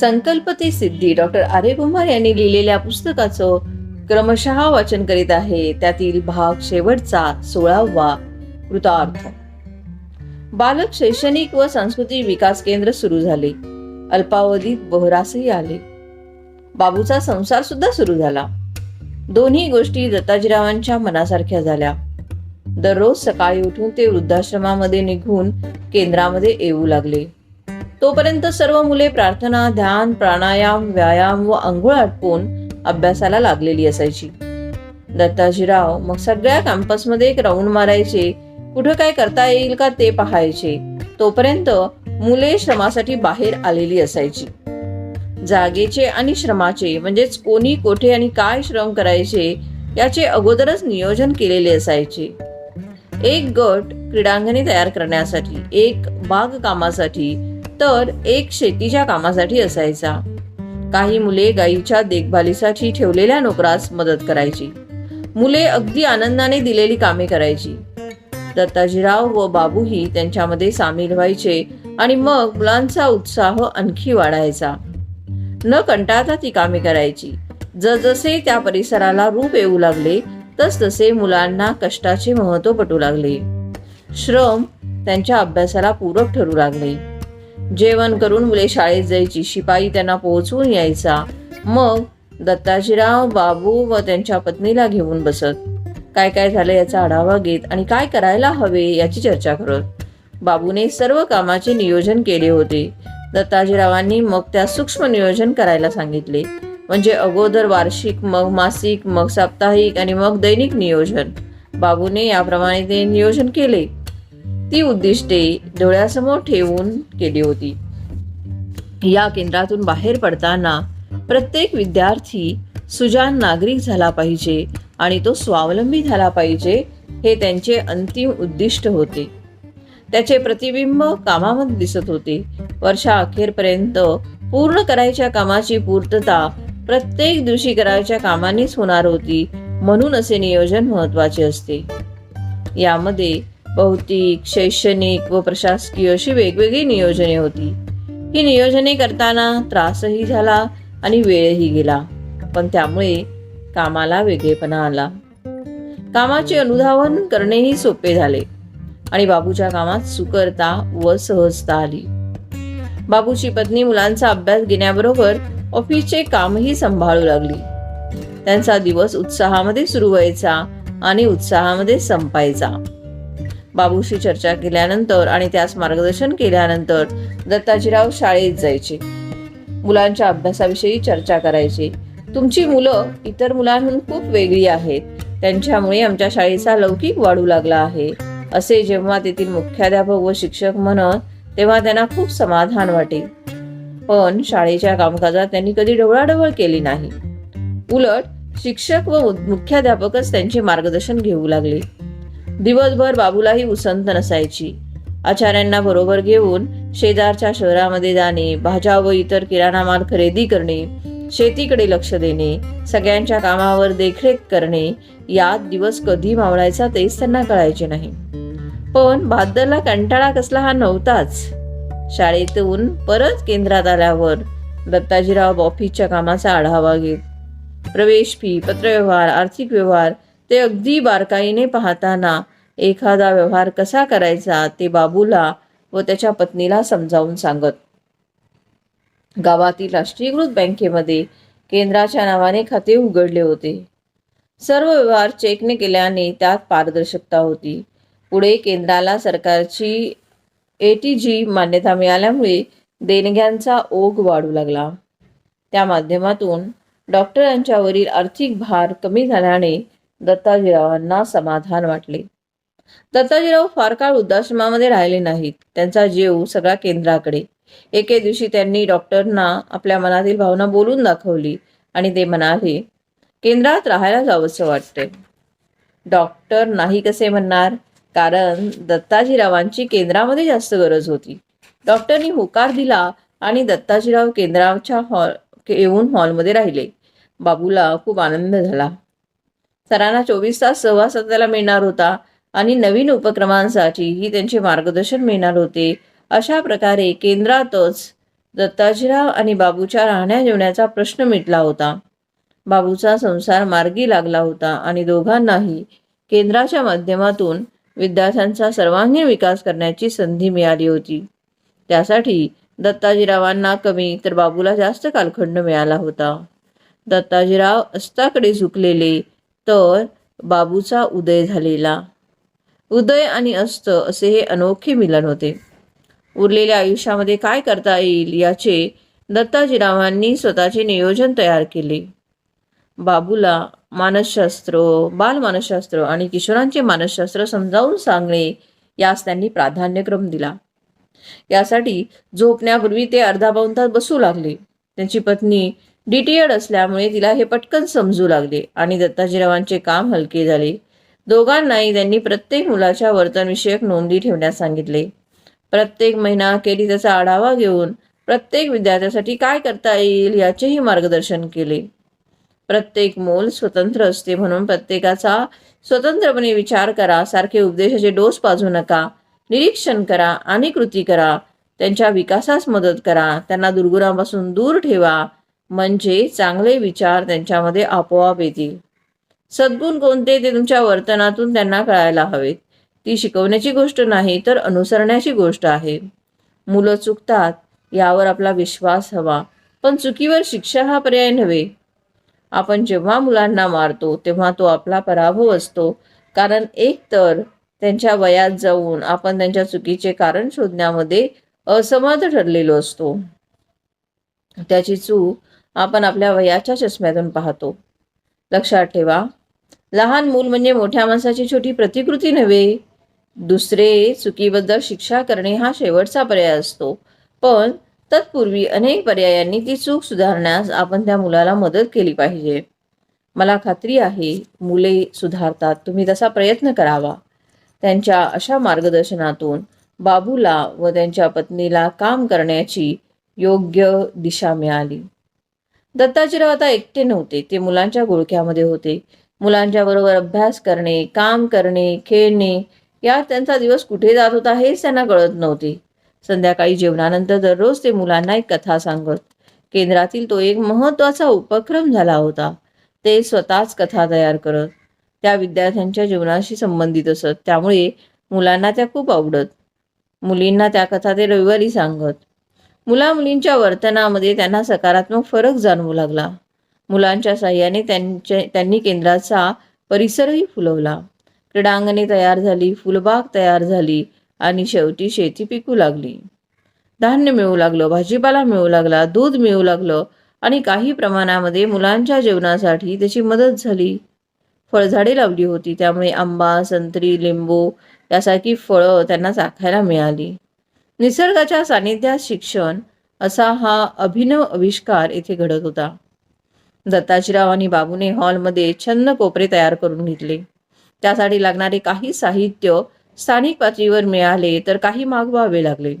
संकल्प ते सिद्धी डॉक्टर आर्य कुमार यांनी लिहिलेल्या पुस्तकाचं क्रमशः वाचन करीत आहे. त्यातील भाग शेवटचा सोळावा कृतार्थ. बालक शैक्षणिक व सांस्कृतिक विकास केंद्र सुरू झाले. अल्पावधीत बहरासही आले. बाबूचा संसार सुद्धा सुरू झाला. दोन्ही गोष्टी दत्ताजीरावांच्या मनासारख्या झाल्या. दररोज सकाळी उठून ते वृद्धाश्रमामध्ये निघून केंद्रामध्ये येऊ लागले. तोपर्यंत सर्व मुले प्रार्थना ध्यान प्राणायाम व्यायाम व अंघोळ आटपून अभ्यासाला लागलेली असायची. दत्ताजीराव मग सगळ्या कॅम्पसमध्ये एक राऊंड मारायचे. कुठं काय करता येईल का ते पाहायचे. तोपर्यंत मुले श्रमासाठी बाहेर आलेली असायची. जागेचे आणि श्रमाचे म्हणजेच कोणी कोठे आणि काय श्रम करायचे याचे अगोदरच नियोजन केलेले असायचे. एक गट क्रीडांगणे तयार करण्यासाठी एक बागकामासाठी तर एक शेतीच्या कामासाठी असायचा. काही मुले गायीच्या देखभालीसाठी ठेवलेल्या नोकरास मदत करायची. मुले अगदी आनंदाने दिलेली कामे करायची. दत्ताजीराव व बाबूही त्यांच्यामध्ये सामील व्हायचे आणि मग मुलांचा उत्साह आणखी वाढायचा. न कंटाळता ती कामे करायची. जसजसे त्या परिसराला रूप येऊ लागले तस तसे मुलांना कष्टाचे महत्त्व पटू लागले. श्रम त्यांच्या अभ्यासाला पूरक ठरू लागले. जेवण करून मुले शाळेत जायची. शिपाई त्यांना पोहोचवून यायचा. मग दत्ताजीराव बाबू व त्यांच्या पत्नीला घेऊन बसत. काय काय झालं याचा आढावा घेत आणि काय करायला हवे याची चर्चा करत. बाबूने सर्व कामाचे नियोजन केले होते. दत्ताजीरावांनी मग त्या सूक्ष्म नियोजन करायला सांगितले. म्हणजे अगोदर वार्षिक मग मासिक मग साप्ताहिक आणि मग दैनिक नियोजन. बाबूने याप्रमाणे ते नियोजन केले. ती उद्दिष्टे डोळ्यासमोर ठेवून केली होती. या केंद्रातून बाहेर पडताना प्रत्येक विद्यार्थी सुजान नागरिक झाला पाहिजे आणि तो स्वावलंबी झाला पाहिजे हे त्यांचे अंतिम उद्दिष्ट होते. त्याचे प्रतिबिंब कामामध्ये दिसत होते. वर्षा अखेरपर्यंत पूर्ण करायच्या कामाची पूर्तता प्रत्येक दिवशी करायच्या कामानेच होणार होती म्हणून असे नियोजन महत्त्वाचे असते. यामध्ये भौतिक शैक्षणिक व प्रशासकीय अशी वेगवेगळी नियोजने होती. ही नियोजने करताना त्रासही झाला आणि वेळही गेला पण त्यामुळे कामाला वेगळेपणा आला. कामाचे अनुधावन करणेही सोपे झाले आणि बाबूच्या कामात सुकरता व सहजता आली. बाबूची पत्नी मुलांचा अभ्यास घेण्याबरोबर ऑफिसचे कामही सांभाळू लागली. त्यांचा दिवस उत्साहामध्ये सुरू व्हायचा आणि उत्साहामध्ये संपायचा. बाबूशी चर्चा केल्यानंतर आणि त्यास मार्गदर्शन केल्यानंतर दत्ताजीराव शाळेत जायचे. मुलांच्या अभ्यासाविषयी चर्चा करायची. तुमची मुलं इतर मुलांहून खूप वेगळी आहेत. त्यांच्यामुळे आमच्या शाळेचा लौकिक वाढू लागला आहे. असे जेव्हा तेथील मुख्याध्यापक व शिक्षक म्हणत तेव्हा त्यांना खूप समाधान वाटे. पण शाळेच्या कामकाजात त्यांनी कधी ढवळाढवळ केली नाही. उलट शिक्षक व मुख्याध्यापकच त्यांचे मार्गदर्शन घेऊ लागले. दिवसभर बाबूलाही उसंत नसायची. आचार्यांना बरोबर घेऊन शेजारच्या शहरामध्ये जाणे भाज्या व इतर किराणा माल खरेदी करणे शेतीकडे लक्ष देणे सगळ्यांच्या कामावर देखरेख करणे यात दिवस कधी मावळायचा तेच त्यांना कळायचे नाही. पण बादलला कंटाळा कसला हा नव्हताच. शाळेतून परत केंद्रात आल्यावर दत्ताजीराव ऑफिसच्या कामाचा आढावा घेत प्रवेश फी पत्रव्यवहार आर्थिक व्यवहार ते अगदी बारकाईने पाहताना एखादा व्यवहार कसा करायचा ते बाबूला व त्याच्या पत्नीला समजावून सांगत. गावातील राष्ट्रीयकृत बँकेमध्ये केंद्राच्या नावाने खाते उघडले होते. सर्व व्यवहार चेकने केल्याने त्यात पारदर्शकता होती. पुढे केंद्राला सरकारची ए टी जी मान्यता मिळाल्यामुळे देणग्यांचा ओघ वाढू लागला. त्या माध्यमातून डॉक्टरांच्यावरील आर्थिक भार कमी झाल्याने दत्ताजीरावांना समाधान वाटले. दत्ताजीराव फार काळ वृद्धाश्रमामध्ये राहिले नाहीत. त्यांचा जीव सगळा केंद्राकडे. एके दिवशी त्यांनी डॉक्टरना आपल्या मनातील भावना बोलून दाखवली आणि ते म्हणाले केंद्रात राहायला जावंसं वाटते डॉक्टर नाही कसे म्हणणार? कारण दत्ताजीरावांची केंद्रामध्ये जास्त गरज होती. डॉक्टरनी होकार दिला आणि दत्ताजीराव केंद्राच्या हॉल येऊन हॉलमध्ये राहिले. बाबूला खूप आनंद झाला. सरांना चोवीस तास सहवास त्याला मिळणार होता आणि नवीन उपक्रमांसाठीही त्यांचे मार्गदर्शन मिळणार होते. अशा प्रकारे केंद्रातच दत्ताजीराव आणि बाबूच्या राहण्या जेवण्याचा प्रश्न मिटला होता. बाबूचा संसार मार्गी लागला होता आणि दोघांनाही केंद्राच्या माध्यमातून विद्यार्थ्यांचा सर्वांगीण विकास करण्याची संधी मिळाली होती. त्यासाठी दत्ताजीरावांना कमी तर बाबूला जास्त कालखंड मिळाला होता. दत्ताजीराव अस्ताकडे झुकलेले तर बाबूचा उदय झालेला. उदय आणि अस्त असे हे अनोखे मिलन होते. उरलेल्या आयुष्यामध्ये काय करता येईल याचे दत्ताजीरावांनी स्वतःचे नियोजन तयार केले. बाबूला मानसशास्त्र बालमानसशास्त्र आणि किशोरांचे मानसशास्त्र समजावून सांगणे यास त्यांनी प्राधान्यक्रम दिला. यासाठी झोपण्यापूर्वी ते अर्धा पाऊन तास बसू लागले. त्यांची पत्नी डिटेड असल्यामुळे तिला हे पटकन समजू लागले आणि दत्ताजीरावांचे काम हलके झाले. दोघांनाही त्यांनी प्रत्येक मुलाच्या वर्तनविषयक नोंदी ठेवण्यास सांगितले. प्रत्येक महिना अखेरी त्याचा आढावा घेऊन प्रत्येक विद्यार्थ्यासाठी काय करता येईल याचेही मार्गदर्शन केले. प्रत्येक मोल स्वतंत्र असते म्हणून प्रत्येकाचा स्वतंत्रपणे विचार करा सारखे उपदेशाचे डोस पाजू नका निरीक्षण करा आणि कृती करा त्यांच्या विकासास मदत करा त्यांना दुर्गुणापासून दूर ठेवा म्हणजे चांगले विचार त्यांच्यामध्ये आपोआप येतील. सद्गुण कोणते ते तुमच्या वर्तनातून त्यांना कळायला हवेत. ती शिकवण्याची गोष्ट नाही तर अनुसरण्याची गोष्ट आहे. मुलं चुकतात यावर आपला विश्वास हवा. पण चुकीवर शिक्षा हा पर्याय नव्हे. आपण जेव्हा मुलांना मारतो तेव्हा तो आपला पराभव असतो. कारण एक तर त्यांच्या वयात जाऊन आपण त्यांच्या चुकीचे कारण शोधण्यामध्ये असमर्थ ठरलेलो असतो. त्याची चूक आपण आपल्या वयाच्या चष्म्यातून पाहतो. लक्षात ठेवा लहान मूल म्हणजे मोठ्या माणसाची छोटी प्रतिकृती नव्हे. दुसरे चुकीबद्दल शिक्षा करणे हा शेवटचा पर्याय असतो. पण तत्पूर्वी अनेक पर्यायांनी ती चूक सुधारण्यास आपण त्या मुलाला मदत केली पाहिजे. मला खात्री आहे मुले सुधारतात तुम्ही तसा प्रयत्न करावा. त्यांच्या अशा मार्गदर्शनातून बाबूला व त्यांच्या पत्नीला काम करण्याची योग्य दिशा मिळाली. दत्ताजीराव आता एकटे नव्हते. ते मुलांच्या गुळख्यामध्ये होते. मुलांच्या बरोबर अभ्यास करणे काम करणे खेळणे यात त्यांचा दिवस कुठे जात होता हेच त्यांना कळत नव्हते. संध्याकाळी जेवणानंतर दररोज ते मुलांना एक कथा सांगत. केंद्रातील तो एक महत्त्वाचा उपक्रम झाला होता. ते स्वतःच कथा तयार करत. त्या विद्यार्थ्यांच्या जीवनाशी संबंधित असत. त्यामुळे मुलांना त्या खूप आवडत. मुलींना त्या कथा ते रविवारी सांगत. मुला मुलींच्या वर्तनामध्ये त्यांना सकारात्मक फरक जाणवू लागला. मुलांच्या साह्याने त्यांच्या त्यांनी केंद्राचा परिसरही फुलवला. क्रीडांगणे तयार झाली फुलबाग तयार झाली आणि शेवटी शेती पिकू लागली. धान्य मिळू लागलं भाजीपाला मिळू लागला दूध मिळू लागलं आणि काही प्रमाणामध्ये मुलांच्या जेवणासाठी त्याची मदत झाली. फळझाडे लावली होती त्यामुळे आंबा संत्री लिंबू यासारखी फळं त्यांना चाखायला मिळाली. निसर्गाच्या सानिध्यात शिक्षण असा हा अभिनव आविष्कार येथे घडत होता. दत्ताजीराव आणि बाबूने हॉलमध्ये छन्न कोपरे तयार करून घेतले. त्यासाठी लागणारे काही साहित्य स्थानिक पातळीवर मिळाले तर काही मागवावे लागले.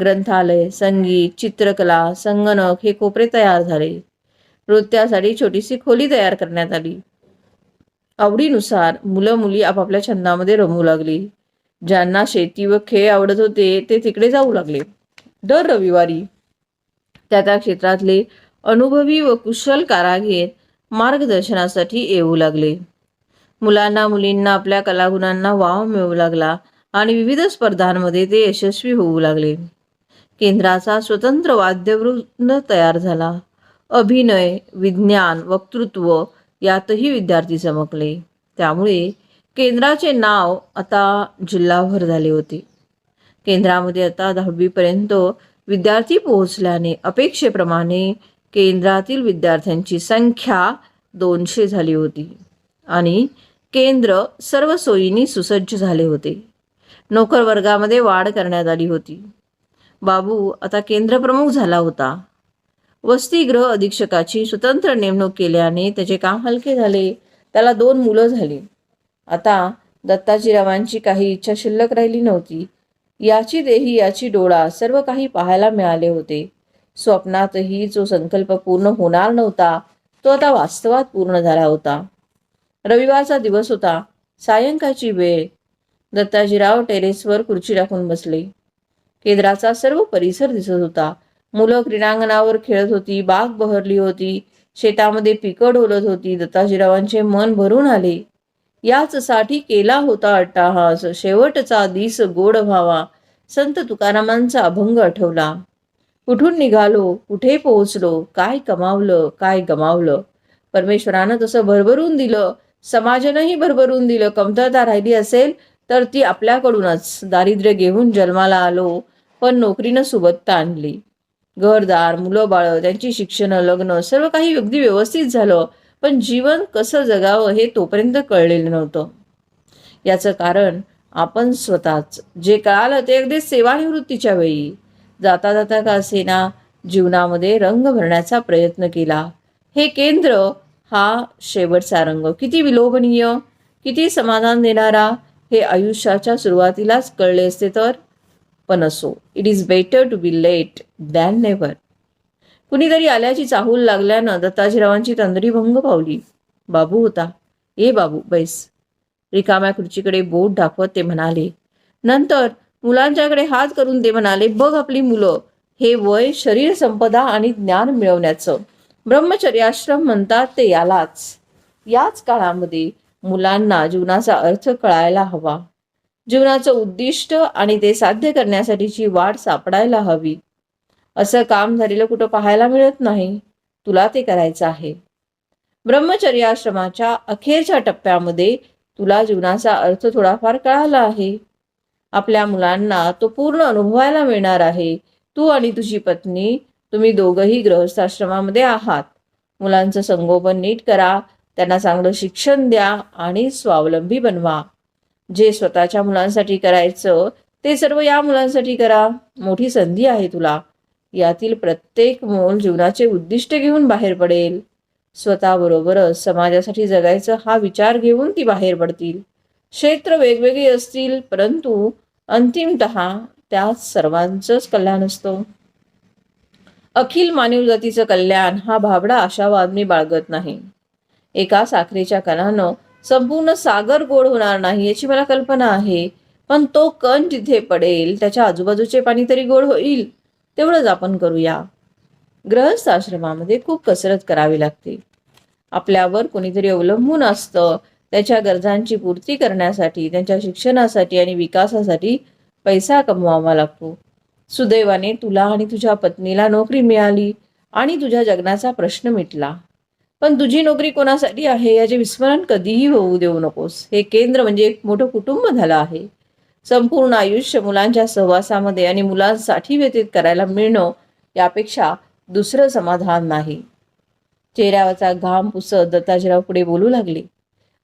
ग्रंथालय संगीत चित्रकला संगणक हे कोपरे तयार झाले. नृत्यासाठी छोटीशी खोली तयार करण्यात आली. आवडीनुसार मुलं मुली आपापल्या छंदामध्ये रमू लागली. ज्यांना शेती व खेळ आवडत होते ते तिकडे जाऊ लागले. दर रविवारी त्या त्या क्षेत्रातले अनुभवी व कुशल कारागीर मार्गदर्शनासाठी येऊ लागले. मुलांना मुलींना आपल्या कलागुणांना वाव मिळू लागला आणि विविध स्पर्धांमध्ये ते यशस्वी होऊ लागले. केंद्राचा स्वतंत्र वाद्यवृंद तयार झाला. अभिनय विज्ञान वक्तृत्व यातही विद्यार्थी चमकले. त्यामुळे केंद्राचे नाव आता जिल्हाभर झाले होते. केंद्रामध्ये आता दहावीपर्यंत विद्यार्थी पोहोचल्याने अपेक्षेप्रमाणे केंद्रातील विद्यार्थ्यांची संख्या दोनशे झाली होती आणि केंद्र सर्व सोयींनी सुसज्ज झाले होते. नोकर वर्गामध्ये वाढ करण्यात आली होती. बाबू आता केंद्रप्रमुख झाला होता. वसतिगृह अधीक्षकाची स्वतंत्र नेमणूक केल्याने त्याचे काम हलके झाले. त्याला दोन मुलं झाली. आता दत्ताजीरावांची काही इच्छा शिल्लक राहिली नव्हती. याची देही याची डोळा सर्व काही पाहायला मिळाले होते. स्वप्नातही जो संकल्प पूर्ण होणार नव्हता तो आता वास्तवात पूर्ण झाला होता. रविवारचा दिवस होता. सायंकाळची वेळ. दत्ताजीराव टेरेसवर खुर्ची टाकून बसले. केंद्राचा सर्व परिसर दिसत होता. मुलं क्रीडांगणावर खेळत होती बाग बहरली होती. शेतामध्ये पिकं ढोलत होती. दत्ताजीरावांचे मन भरून आले. याच साठी केला होता अट्टाहास. शेवटचा दिस गोड व्हावा. संत तुकारामांचा अभंग आठवला. कुठून निघालो? कुठे पोहोचलो? काय कमावलं? काय गमावलं? परमेश्वरानं तसं भरभरून दिलं. समाजानंही भरभरून दिलं. कमतरता राहिली असेल तर ती आपल्याकडूनच. दारिद्र्य घेऊन जन्माला आलो. पण नोकरीनं सुबत्ता आणली. घरदार मुलं बाळं त्यांची शिक्षण लग्न सर्व काही अगदी व्यवस्थित झालं. पण जीवन कसं जगावं हे तोपर्यंत कळलेलं नव्हतं. याचं कारण आपण स्वतःच. जे कळालं ते अगदी सेवानिवृत्तीच्या वेळी. जाता जाता का असेना जीवनामध्ये रंग भरण्याचा प्रयत्न केला. हे केंद्र हा शेवटचा रंग. किती विलोभनीय किती समाधान देणारा हे आयुष्याच्या सुरुवातीलाच कळले असते तर? पण असो. It is better to be late than never कुणीतरी आल्याची चाहूल लागल्यानं दत्ताजीरावांची तंद्री भंग पावली. बाबू होता. ये बाबू बैस. रिकाम्या खुर्चीकडे बोट दाखवत ते म्हणाले नंतर मुलांच्याकडे हात करून ते म्हणाले बघ आपली मुलं हे वय शरीर संपदा आणि ज्ञान मिळवण्याचं. ब्रह्मचर्याश्रम म्हणतात ते यालाच. याच काळामध्ये मुलांना जीवनाचा अर्थ कळायला हवा. जीवनाचं उद्दिष्ट आणि ते साध्य करण्यासाठीची वाट सापडायला हवी. असं काम झालेलं कुठं पाहायला मिळत नाही. तुला ते करायचं आहे. ब्रह्मचर्याश्रमाच्या अखेरच्या टप्प्यामध्ये तुला जीवनाचा अर्थ थोडाफार कळाला आहे. आपल्या मुलांना तो पूर्ण अनुभवायला मिळणार आहे. तू आणि तुझी पत्नी तुम्ही दोघंही गृहस्थाश्रमामध्ये आहात. मुलांचं संगोपन नीट करा. त्यांना चांगलं शिक्षण द्या आणि स्वावलंबी बनवा. जे स्वतःच्या मुलांसाठी करायचं ते सर्व या मुलांसाठी करा. मोठी संधी आहे तुला. यातील प्रत्येक मोल जीवनाचे उद्दिष्ट घेऊन बाहेर पडेल. स्वतःबरोबरच समाजासाठी जगायचं हा विचार घेऊन ती बाहेर पडतील. क्षेत्र वेगवेगळी असतील परंतु अंतिमत त्यात सर्वांचंच कल्याण असतं. अखिल मानव जातीचं कल्याण हा भाबडा आशावाद मी बाळगत नाही. एका साखरेच्या कणानं संपूर्ण सागर गोड होणार नाही याची मला कल्पना आहे पण तो कण जिथे पडेल त्याच्या आजूबाजूचे पाणी तरी गोड होईल. तेवढंच आपण करूया. ग्रहस्थ आश्रमामध्ये खूप कसरत करावी लागते. आपल्यावर कोणीतरी अवलंबून असतं. त्याच्या गरजांची पूर्ती करण्यासाठी त्यांच्या शिक्षणासाठी आणि विकासासाठी पैसा कमवावा लागतो. सुदैवाने तुला आणि तुझ्या पत्नीला नोकरी मिळाली आणि तुझ्या जगण्याचा प्रश्न मिटला. पण तुझी नोकरी कोणासाठी आहे याचे विस्मरण कधीही होऊ देऊ नकोस. हे केंद्र म्हणजे एक मोठं कुटुंब झालं आहे. संपूर्ण आयुष्य मुलांच्या सहवासामध्ये आणि मुलांसाठी व्यतीत करायला मिळणं यापेक्षा दुसरं समाधान नाही. चेहऱ्यावरचा घाम पुसत दत्ताजीराव पुढे बोलू लागले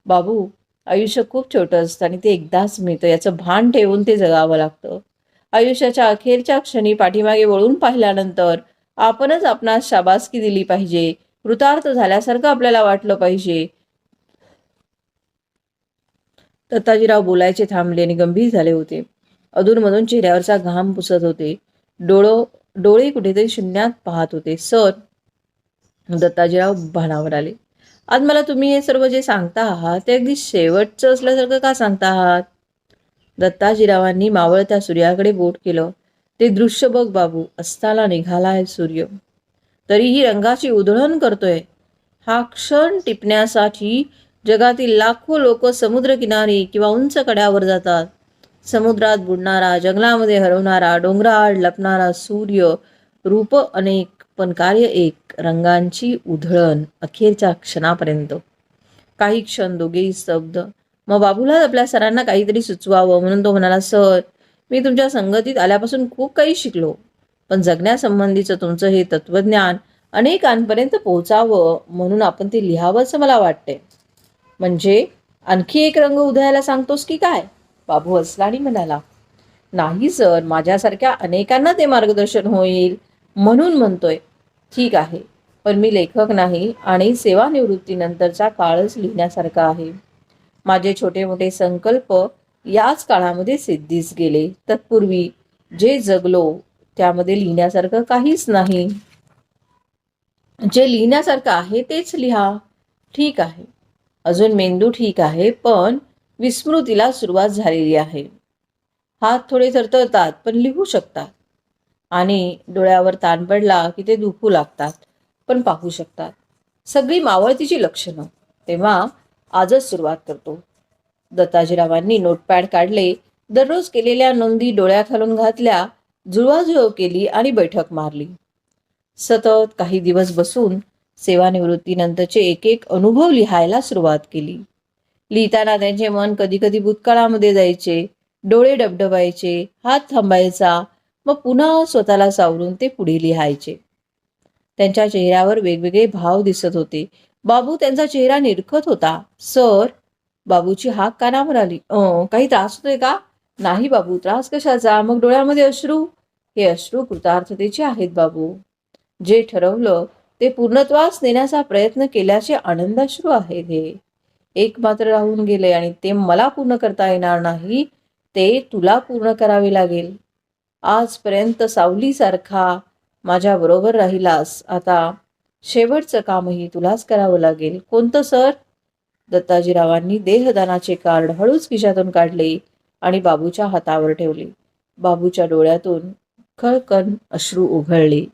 बाबू आयुष्य खूप छोटं असतं आणि ते एकदाच मिळतं. याचं भान ठेवून ते जगावं लागतं. आयुष्याच्या अखेरच्या क्षणी पाठीमागे वळून पाहिल्यानंतर आपणच आपणास शाबासकी दिली पाहिजे. कृतार्थ झाल्यासारखं आपल्याला वाटलं पाहिजे. दत्ताजीराव बोलायचे थांबले आणि गंभीर झाले होते. अधूनमधून चेहऱ्यावरचा घाम पुसत होते. डोळो डोळे कुठेतरी शून्यात पाहत होते. सर दत्ताजीराव भानावर आले. आज मला तुम्ही हे सर्व जे सांगता आहात ते अगदी शेवटचं असल्यासारखं का सांगता आहात? दत्ताजीरावांनी मावळत्या सूर्याकडे बोट केलं. ते दृश्य बघ बाबू अस्ताला निघालाय सूर्य. तरीही रंगाची उधळण करतोय. हा क्षण टिपण्यासाठी जगातील लाखो लोक समुद्रकिनारी किंवा उंच कड्यावर जातात. समुद्रात बुडणारा जंगलामध्ये हरवणारा डोंगराआड लपणारा सूर्य रूप अनेक पण कार्य एक रंगांची उधळण अखेरच्या क्षणापर्यंत. काही क्षण दोघेही स्तब्ध. मग बाबूला आपल्या सरांना काहीतरी सुचवावं म्हणून तो म्हणाला सर मी तुमच्या संगतीत आल्यापासून खूप काही शिकलो. पण जगण्यासंबंधीचं तुमचं हे तत्वज्ञान अनेकांपर्यंत पोहोचावं म्हणून आपण ते लिहावं असं मला वाटतंय. म्हणजे आणखी एक रंग उधळायला सांगतोस की काय? बाबू हसला आणि म्हणाला नाही सर माझ्यासारख्या अनेकांना ते मार्गदर्शन होईल म्हणून म्हणतोय. ठीक आहे पण मी लेखक नाही आणि सेवानिवृत्तीनंतरचा काळच लिहिण्यासारखा आहे. माझे छोटे मोठे संकल्प याच काळामध्ये सिद्धीस गेले. तत्पूर्वी जे जगलो त्यामध्ये लिहिण्यासारखं काहीच नाही. जे लिहिण्यासारखं आहे तेच लिहा. ठीक आहे अजून मेंदू ठीक आहे पण विस्मृतीला सुरुवात झालेली आहे. हात थोडे थरथरतात पण लिहू शकतात. आणि डोळ्यावर ताण पडला की ते दुखू लागतात पण पाहू शकतात. सगळी मावळतीची लक्षणं. तेव्हा आजच सुरुवात करतो. दत्ताजीरावांनी नोटपॅड काढले दररोज केलेल्या नोंदी डोळ्याखालून घातल्या जुळवाजुळव केली आणि बैठक मारली. सतत काही दिवस बसून सेवानिवृत्तीनंतरचे एक एक अनुभव लिहायला सुरुवात केली. लिहिताना त्यांचे मन कधी कधी भूतकाळामध्ये जायचे डोळे डबडबायचे हात थांबायचा मग पुन्हा स्वतःला सावरून ते पुढे लिहायचे. त्यांच्या चेहऱ्यावर वेगवेगळे भाव दिसत होते. बाबू त्यांचा चेहरा निरखत होता. सर बाबूची हाक कानावर आली. अं काही त्रास होतोय का? नाही बाबू त्रास कशाचा? मग डोळ्यामध्ये अश्रू? हे अश्रू कृतार्थतेचे आहेत बाबू. जे ठरवलं ते पूर्णत्वास नेण्याचा प्रयत्न केल्याचे आनंदाश्रू आहेत हे. एक मात्र राहून गेले आणि ते मला पूर्ण करता येणार नाही ते तुला पूर्ण करावे लागेल. आजपर्यंत सावलीसारखा माझ्या बरोबर राहिलास. आता शेवटचं कामही तुलाच करावं लागेल. कोणतं सर? दत्ताजीरावांनी देहदानाचे कार्ड हळूच खिशातून काढले आणि बाबूच्या हातावर ठेवले. बाबूच्या डोळ्यातून खळकन अश्रू उघळले.